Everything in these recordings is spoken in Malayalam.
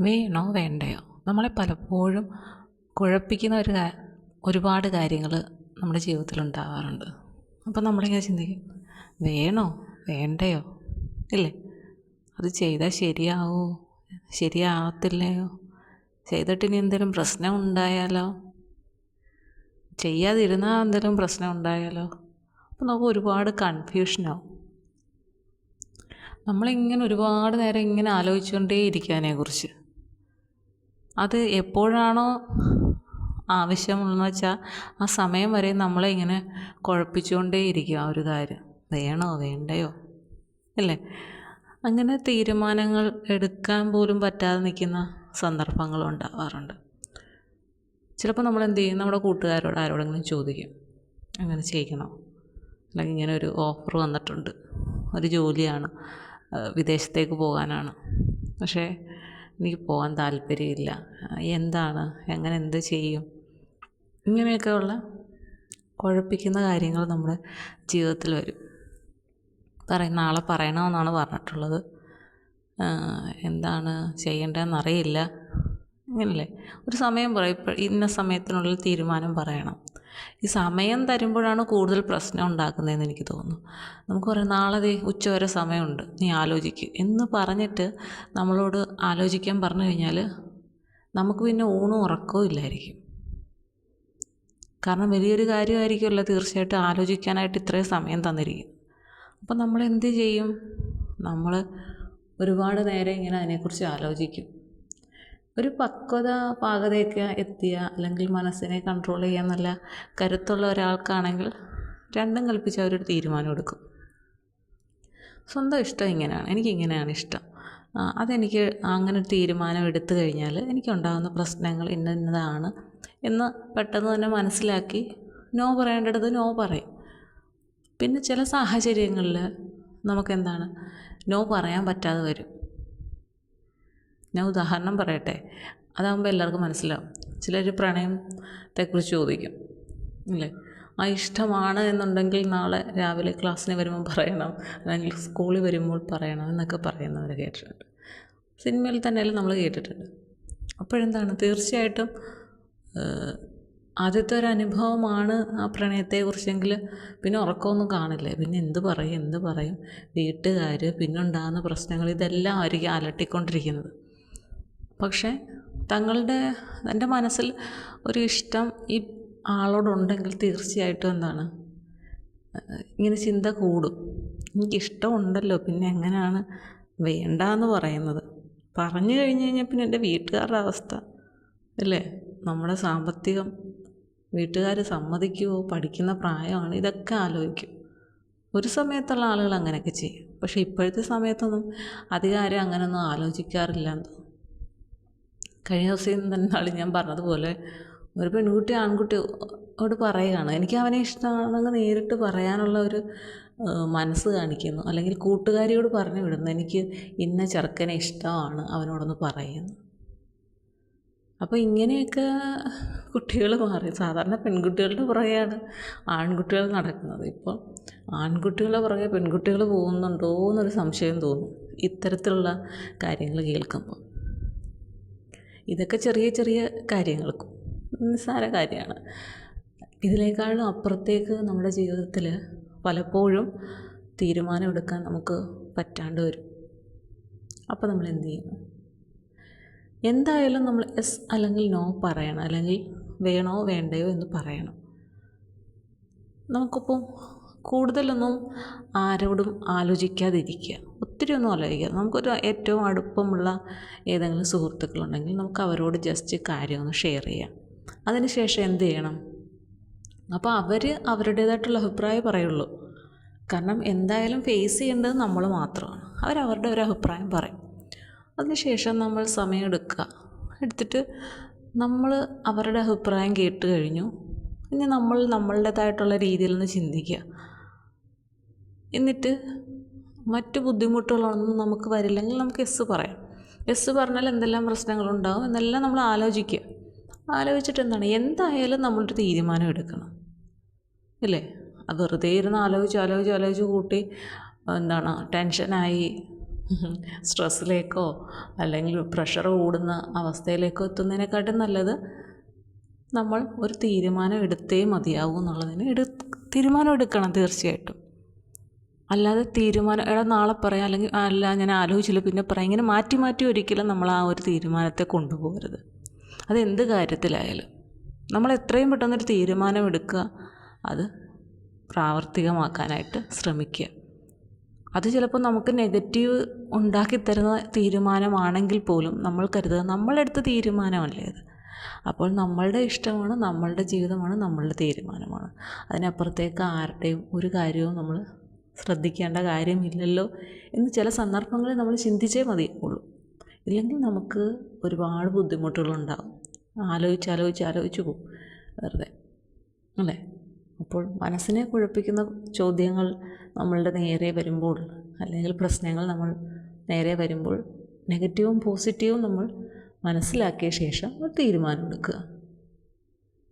വേണോ വേണ്ടയോ? നമ്മളെ പലപ്പോഴും കുഴപ്പിക്കുന്ന ഒരു ഒരുപാട് കാര്യങ്ങൾ നമ്മുടെ ജീവിതത്തിൽ ഉണ്ടാവാറുണ്ട്. അപ്പം നമ്മളിങ്ങനെ ചിന്തിക്കും വേണോ? വേണ്ടയോ? ഇല്ലേ? അത് ചെയ്താൽ ശരിയാവോ? ശരിയാവത്തില്ലയോ? ചെയ്തിട്ട് ഇനി എന്തെങ്കിലും പ്രശ്നം ഉണ്ടായാലോ? ചെയ്യാതിരുന്നാൽ എന്തെങ്കിലും പ്രശ്നം ഉണ്ടായാലോ? അപ്പം നമുക്ക് ഒരുപാട് കൺഫ്യൂഷനാവും നമ്മളിങ്ങനെ ഒരുപാട് നേരം ഇങ്ങനെ ആലോചിച്ചുകൊണ്ടേ ഇരിക്കും അതിനെക്കുറിച്ച്. അത് എപ്പോഴാണോ ആവശ്യമുള്ളതെന്ന് വെച്ചാൽ ആ സമയം വരെ നമ്മളെ ഇങ്ങനെ കുഴപ്പിച്ചുകൊണ്ടേ ഇരിക്കും ആ ഒരു കാര്യം. വേണോ വേണ്ടയോ? അല്ലേ? അങ്ങനെ തീരുമാനങ്ങൾ എടുക്കാൻ പോലും പറ്റാതെ നിൽക്കുന്ന സന്ദർഭങ്ങളും ഉണ്ടാവാറുണ്ട്. ചിലപ്പോൾ നമ്മൾ എന്ത് ചെയ്യും? നമ്മുടെ കൂട്ടുകാരോട് ആരോടെങ്കിലും ചോദിക്കും. അങ്ങനെ ചെയ്യണോ? അല്ലെങ്കിൽ ഇങ്ങനെ ഒരു ഓഫർ വന്നിട്ടുണ്ട്. ഒരു ജോലിയാണ്. വിദേശത്തേക്ക് പോകാനാണ്. പക്ഷേ എനിക്ക് പോകാൻ താല്പര്യമില്ല. എന്താണ്? എങ്ങനെ എന്ത് ചെയ്യും? ഇങ്ങനെയൊക്കെയുള്ള കുഴപ്പിക്കുന്ന കാര്യങ്ങൾ നമ്മുടെ ജീവിതത്തിൽ വരും. പറയുന്ന ആളെ പറയണമെന്നാണ് പറഞ്ഞിട്ടുള്ളത്. എന്താണ് ചെയ്യേണ്ടതെന്നറിയില്ല അങ്ങനല്ലേ ഒരു സമയം പറയും ഇപ്പം ഇന്ന സമയത്തിനുള്ളിൽ തീരുമാനം പറയണം. ഈ സമയം തരുമ്പോഴാണ് കൂടുതൽ പ്രശ്നം ഉണ്ടാക്കുന്നതെന്ന് എനിക്ക് തോന്നുന്നു. നമുക്ക് പറയാം നാളെ ദേ ഉച്ച വരെ സമയമുണ്ട് നീ ആലോചിക്ക്. എന്ന് പറഞ്ഞിട്ട് നമ്മളോട് ആലോചിക്കാൻ പറഞ്ഞു കഴിഞ്ഞാൽ നമുക്ക് പിന്നെ ഊണും ഉറക്കവും ഇല്ലായിരിക്കും. കാരണം വലിയൊരു കാര്യമായിരിക്കുമല്ലോ തീർച്ചയായിട്ടും ആലോചിക്കാനായിട്ട് ഇത്രയും സമയം തന്നിരിക്കും. അപ്പം നമ്മൾ എന്ത് ചെയ്യും? നമ്മൾ ഒരുപാട് നേരം ഇങ്ങനെ അതിനെക്കുറിച്ച് ആലോചിക്കും. ഒരു പക്വത പാകതയൊക്കെ എത്തിയ അല്ലെങ്കിൽ മനസ്സിനെ കൺട്രോൾ ചെയ്യാൻ നല്ല കരുത്തുള്ള ഒരാൾക്കാണെങ്കിൽ രണ്ടും കൽപ്പിച്ച് അവരൊരു തീരുമാനം എടുക്കും. സ്വന്തം ഇഷ്ടം ഇങ്ങനെയാണ്. എനിക്കിങ്ങനെയാണ് ഇഷ്ടം. അതെനിക്ക് അങ്ങനെ ഒരു തീരുമാനം എടുത്തു കഴിഞ്ഞാൽ എനിക്കുണ്ടാകുന്ന പ്രശ്നങ്ങൾ ഇന്ന ഇന്നതാണ് എന്ന് പെട്ടെന്ന് തന്നെ മനസ്സിലാക്കി നോ പറയേണ്ടത് നോ പറയും. പിന്നെ ചില സാഹചര്യങ്ങളിൽ നമുക്കെന്താണ്? നോ പറയാൻ പറ്റാതെ വരും. ഞാൻ ഉദാഹരണം പറയട്ടെ. അതാകുമ്പോൾ എല്ലാവർക്കും മനസ്സിലാവും. ചിലർ പ്രണയത്തെക്കുറിച്ച് ചോദിക്കും. അല്ലേ ആ ഇഷ്ടമാണ് എന്നുണ്ടെങ്കിൽ നാളെ രാവിലെ ക്ലാസ്സിന് വരുമ്പോൾ പറയണം. അല്ലെങ്കിൽ സ്കൂളിൽ വരുമ്പോൾ പറയണം എന്നൊക്കെ പറയുന്നവർ കേട്ടിട്ടുണ്ട്. സിനിമയിൽ തന്നെയല്ലേ നമ്മൾ കേട്ടിട്ടുണ്ട്. അപ്പോഴെന്താണ്? തീർച്ചയായിട്ടും ആദ്യത്തെ ഒരു അനുഭവമാണ് ആ പ്രണയത്തെക്കുറിച്ചെങ്കിൽ പിന്നെ ഉറക്കമൊന്നും കാണില്ല? പിന്നെ എന്ത് പറയും? എന്ത് പറയും? വീട്ടുകാർ പിന്നെ ഉണ്ടാകുന്ന പ്രശ്നങ്ങൾ ഇതെല്ലാം ആയിരിക്കും അലട്ടിക്കൊണ്ടിരിക്കുന്നത്. പക്ഷേ തങ്ങളുടെ എന്റെ മനസ്സിൽ ഒരു ഇഷ്ടം ഈ ആളോടുണ്ടെങ്കിൽ തീർച്ചയായിട്ടും എന്താണ് ഇങ്ങനെ ചിന്ത കൂടും. എനിക്കിഷ്ടമുണ്ടല്ലോ പിന്നെ എങ്ങനെയാണ് വേണ്ട എന്ന് പറയുന്നത്? പറഞ്ഞു കഴിഞ്ഞ് കഴിഞ്ഞാൽ പിന്നെ എന്റെ വീട്ടുകാരുടെ അവസ്ഥ അല്ലേ? നമ്മുടെ സാമ്പത്തികം വീട്ടുകാർ സമ്മതിക്കുമോ പഠിക്കുന്ന പ്രായമാണ് ഇതൊക്കെ ആലോചിക്കും. ഒരു സമയത്തുള്ള ആളുകൾ അങ്ങനെയൊക്കെ ചെയ്യും. പക്ഷേ ഇപ്പോഴത്തെ സമയത്തൊന്നും അധികാരം അങ്ങനെയൊന്നും ആലോചിക്കാറില്ല എന്ന് കഴിഞ്ഞ ദിവസം തന്നെ ഞാൻ പറഞ്ഞതുപോലെ ഒരു പെൺകുട്ടി ആൺകുട്ടിയോട് പറയുകയാണ്. എനിക്ക് അവനെ ഇഷ്ടമാണെന്ന് നേരിട്ട് പറയാനുള്ള ഒരു മനസ്സ് കാണിക്കുന്നു. അല്ലെങ്കിൽ കൂട്ടുകാരിയോട് പറഞ്ഞു വിടുന്നു എനിക്ക് ഇന്ന ചെറുക്കനെ ഇഷ്ടമാണ് അവനോടൊന്ന് പറയുന്നു. അപ്പോൾ ഇങ്ങനെയൊക്കെ കുട്ടികൾ മാറി. സാധാരണ പെൺകുട്ടികളുടെ പുറകെയാണ് ആൺകുട്ടികൾ നടക്കുന്നത്. ഇപ്പോൾ ആൺകുട്ടികളുടെ പുറകെ പെൺകുട്ടികൾ പോകുന്നുണ്ടോ എന്നൊരു സംശയം തോന്നും. ഇത്തരത്തിലുള്ള കാര്യങ്ങൾ കേൾക്കുമ്പോൾ. ഇതൊക്കെ ചെറിയ ചെറിയ കാര്യങ്ങൾക്കും നിസ്സാര കാര്യമാണ്. ഇതിനേക്കാളും അപ്പുറത്തേക്ക് നമ്മുടെ ജീവിതത്തിൽ പലപ്പോഴും തീരുമാനമെടുക്കാൻ നമുക്ക് പറ്റാണ്ട് വരും. അപ്പോൾ നമ്മൾ എന്ത് ചെയ്യും? എന്തായാലും നമ്മൾ എസ് അല്ലെങ്കിൽ നോ പറയണം അല്ലെങ്കിൽ വേണോ വേണ്ടയോ എന്ന് പറയണം. നമുക്കിപ്പോൾ കൂടുതലൊന്നും ആരോടും ആലോചിക്കാതിരിക്കുക. ഒത്തിരി ഒന്നും ആലോചിക്കുക നമുക്കൊരു ഏറ്റവും അടുപ്പമുള്ള ഏതെങ്കിലും സുഹൃത്തുക്കളുണ്ടെങ്കിൽ നമുക്ക് അവരോട് ജസ്റ്റ് കാര്യം ഒന്ന് ഷെയർ ചെയ്യാം. അതിന് ശേഷം എന്ത് ചെയ്യണം? അപ്പോൾ അവർ അവരുടേതായിട്ടുള്ള അഭിപ്രായം പറയുള്ളൂ. കാരണം എന്തായാലും ഫേസ് ചെയ്യേണ്ടത് നമ്മൾ മാത്രമാണ്. അവരവരുടെ ഒരു അഭിപ്രായം പറയും. അതിനുശേഷം നമ്മൾ സമയം എടുക്കുക. എടുത്തിട്ട് നമ്മൾ അവരുടെ അഭിപ്രായം കേട്ട് കഴിഞ്ഞു. ഇനി നമ്മൾ നമ്മളുടേതായിട്ടുള്ള രീതിയിൽ നിന്ന് ചിന്തിക്കുക. എന്നിട്ട് മറ്റു ബുദ്ധിമുട്ടുകളൊന്നും നമുക്ക് വരില്ലെങ്കിൽ നമുക്ക് എസ് പറയാം. എസ് പറഞ്ഞാൽ എന്തെല്ലാം പ്രശ്നങ്ങളുണ്ടാവും എന്നെല്ലാം നമ്മൾ ആലോചിക്കുക. ആലോചിച്ചിട്ട് എന്താണ്? എന്തായാലും നമ്മളൊരു തീരുമാനം എടുക്കണം. അത് വെറുതെ ഇരുന്ന് ആലോചിച്ച് ആലോചിച്ച് ആലോചിച്ച് കൂട്ടി എന്താണ് ടെൻഷനായി സ്ട്രെസ്സിലേക്കോ അല്ലെങ്കിൽ പ്രഷർ കൂടുന്ന അവസ്ഥയിലേക്കോ എത്തുന്നതിനെക്കാട്ടും നല്ലത് നമ്മൾ ഒരു തീരുമാനം എടുത്തേ മതിയാവൂ എന്നുള്ളതിന് എടു തീരുമാനം എടുക്കണം തീർച്ചയായിട്ടും. അല്ലാതെ തീരുമാനം എടാ നാളെ പറയാം അല്ലെങ്കിൽ അല്ല ഞാൻ ആലോചിച്ചില്ല. പിന്നെ പറയാം. ഇങ്ങനെ മാറ്റി മാറ്റി ഒരിക്കലും നമ്മൾ ആ ഒരു തീരുമാനത്തെ കൊണ്ടുപോകരുത്. അത് എന്ത് കാര്യത്തിലായാലും. നമ്മൾ എത്രയും പെട്ടെന്നൊരു തീരുമാനം എടുക്കുക. അത് പ്രാവർത്തികമാക്കാനായിട്ട് ശ്രമിക്കുക. അത് ചിലപ്പോൾ നമുക്ക് നെഗറ്റീവ് ഉണ്ടാക്കി തരുന്ന തീരുമാനമാണെങ്കിൽ പോലും നമ്മൾ കരുതുക നമ്മളെടുത്ത തീരുമാനമല്ലേ അത്. അപ്പോൾ നമ്മളുടെ ഇഷ്ടമാണ് നമ്മളുടെ ജീവിതമാണ് നമ്മളുടെ തീരുമാനമാണ്. അതിനപ്പുറത്തേക്ക് ആരുടെയും ഒരു കാര്യവും നമ്മൾ ശ്രദ്ധിക്കേണ്ട കാര്യമില്ലല്ലോ എന്ന് ചില സന്ദർഭങ്ങളിൽ നമ്മൾ ചിന്തിച്ചേ മതിയാവുള്ളൂ ഇല്ലെങ്കിൽ നമുക്ക് ഒരുപാട് ബുദ്ധിമുട്ടുകളുണ്ടാകും ആലോചിച്ച് ആലോചിച്ച് ആലോചിച്ച് പോകും വെറുതെ അല്ലേ? അപ്പോൾ മനസ്സിനെ കുഴപ്പിക്കുന്ന ചോദ്യങ്ങൾ നമ്മളുടെ നേരെ വരുമ്പോൾ അല്ലെങ്കിൽ പ്രശ്നങ്ങൾ നമ്മൾ നേരെ വരുമ്പോൾ നെഗറ്റീവും പോസിറ്റീവും നമ്മൾ മനസ്സിലാക്കിയ ശേഷം ഒരു തീരുമാനമെടുക്കുക.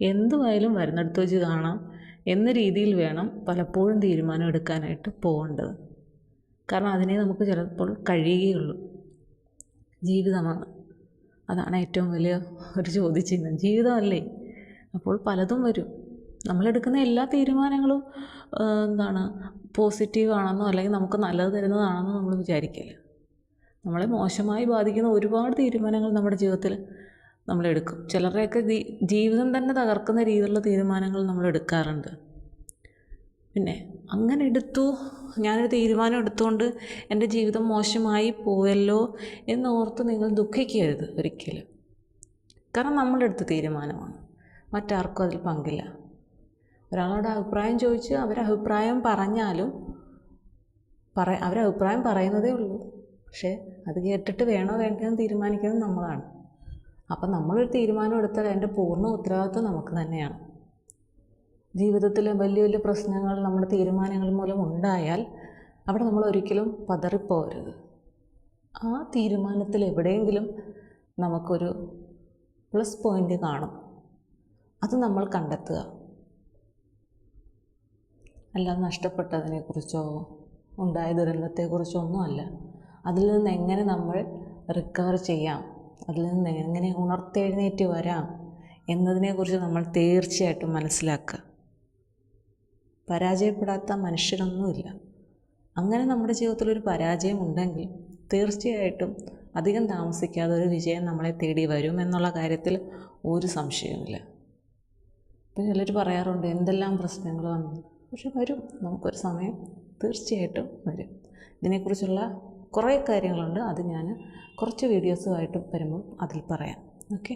എന്തുമായാലും വരുന്നിടത്ത് വെച്ച് കാണാം എന്ന രീതിയിൽ വേണം പലപ്പോഴും തീരുമാനം എടുക്കാനായിട്ട് പോകേണ്ടത്. കാരണം അതിനെ നമുക്ക് ചിലപ്പോൾ കഴിയുകയുള്ളൂ. ജീവിതമാണ്. അതാണ് ഏറ്റവും വലിയ ഒരു ചോദ്യചിഹ്നം. ജീവിതമല്ലേ? അപ്പോൾ പലതും വരും. നമ്മളെടുക്കുന്ന എല്ലാ തീരുമാനങ്ങളും എന്താണ് പോസിറ്റീവ് ആണെന്നോ അല്ലെങ്കിൽ നമുക്ക് നല്ലത് തരുന്നതാണെന്നോ നമ്മൾ വിചാരിക്കില്ല. നമ്മളെ മോശമായി ബാധിക്കുന്ന ഒരുപാട് തീരുമാനങ്ങൾ നമ്മുടെ ജീവിതത്തിൽ നമ്മളെടുക്കും. ചിലരുടെയൊക്കെ ജീവിതം തന്നെ തകർക്കുന്ന രീതിയിലുള്ള തീരുമാനങ്ങൾ നമ്മൾ എടുക്കാറുണ്ട് പിന്നെ അങ്ങനെ എടുത്തു ഞാനൊരു തീരുമാനം എടുത്തുകൊണ്ട് എന്റെ ജീവിതം മോശമായി പോയല്ലോ എന്നോർത്ത് നിങ്ങൾ ദുഃഖിക്കരുത് ഒരിക്കലും. കാരണം നമ്മളെടുത്ത തീരുമാനമാണ്. മറ്റാർക്കും അതിൽ പങ്കില്ല. ഒരാളോട് അഭിപ്രായം ചോദിച്ച് അവരഭിപ്രായം പറഞ്ഞാലും പറ അവരഭിപ്രായം പറയുന്നതേ ഉള്ളൂ. പക്ഷേ അത് കേട്ടിട്ട് വേണോ വേണ്ടെന്ന് തീരുമാനിക്കുന്നത് നമ്മളാണ്. അപ്പം നമ്മളൊരു തീരുമാനം എടുത്താൽ അതിന്റെ പൂർണ ഉത്തരവാദിത്വം നമുക്ക് തന്നെയാണ്. ജീവിതത്തിൽ വലിയ വലിയ പ്രശ്നങ്ങൾ നമ്മുടെ തീരുമാനങ്ങൾ മൂലം ഉണ്ടായാൽ അവിടെ നമ്മൾ ഒരിക്കലും പതറിപ്പോകരുത്. ആ തീരുമാനത്തിൽ എവിടെയെങ്കിലും നമുക്കൊരു പ്ലസ് പോയിന്റ് കാണും. അത് നമ്മൾ കണ്ടെത്തുക. അല്ലാതെ നഷ്ടപ്പെട്ടതിനെക്കുറിച്ചോ ഉണ്ടായ ദുരന്തത്തെക്കുറിച്ചോ ഒന്നുമല്ല. അതിൽ നിന്ന് എങ്ങനെ നമ്മൾ റിക്കവർ ചെയ്യാം? അതിൽ നിന്ന് എങ്ങനെ ഉണർത്തെഴുന്നേറ്റ് വരാം എന്നതിനെക്കുറിച്ച് നമ്മൾ തീർച്ചയായിട്ടും മനസ്സിലാക്കുക. പരാജയപ്പെടാത്ത മനുഷ്യരൊന്നുമില്ല. അങ്ങനെ നമ്മുടെ ജീവിതത്തിൽ ഒരു പരാജയം ഉണ്ടെങ്കിൽ തീർച്ചയായിട്ടും അധികം താമസിക്കാതെ ഒരു വിജയം നമ്മളെ തേടി വരും എന്നുള്ള കാര്യത്തിൽ ഒരു സംശയവുമില്ല. ഇപ്പം ചിലർ പറയാറുണ്ട് എന്തെല്ലാം പ്രശ്നങ്ങൾ വന്നു? പക്ഷെ വരും. നമുക്കൊരു സമയം തീർച്ചയായിട്ടും വരും. ഇതിനെക്കുറിച്ചുള്ള കുറേ കാര്യങ്ങളുണ്ട് അത് ഞാൻ കുറച്ച് വീഡിയോസുമായിട്ട് വരുമ്പം അതിൽ പറയാം. ഓക്കെ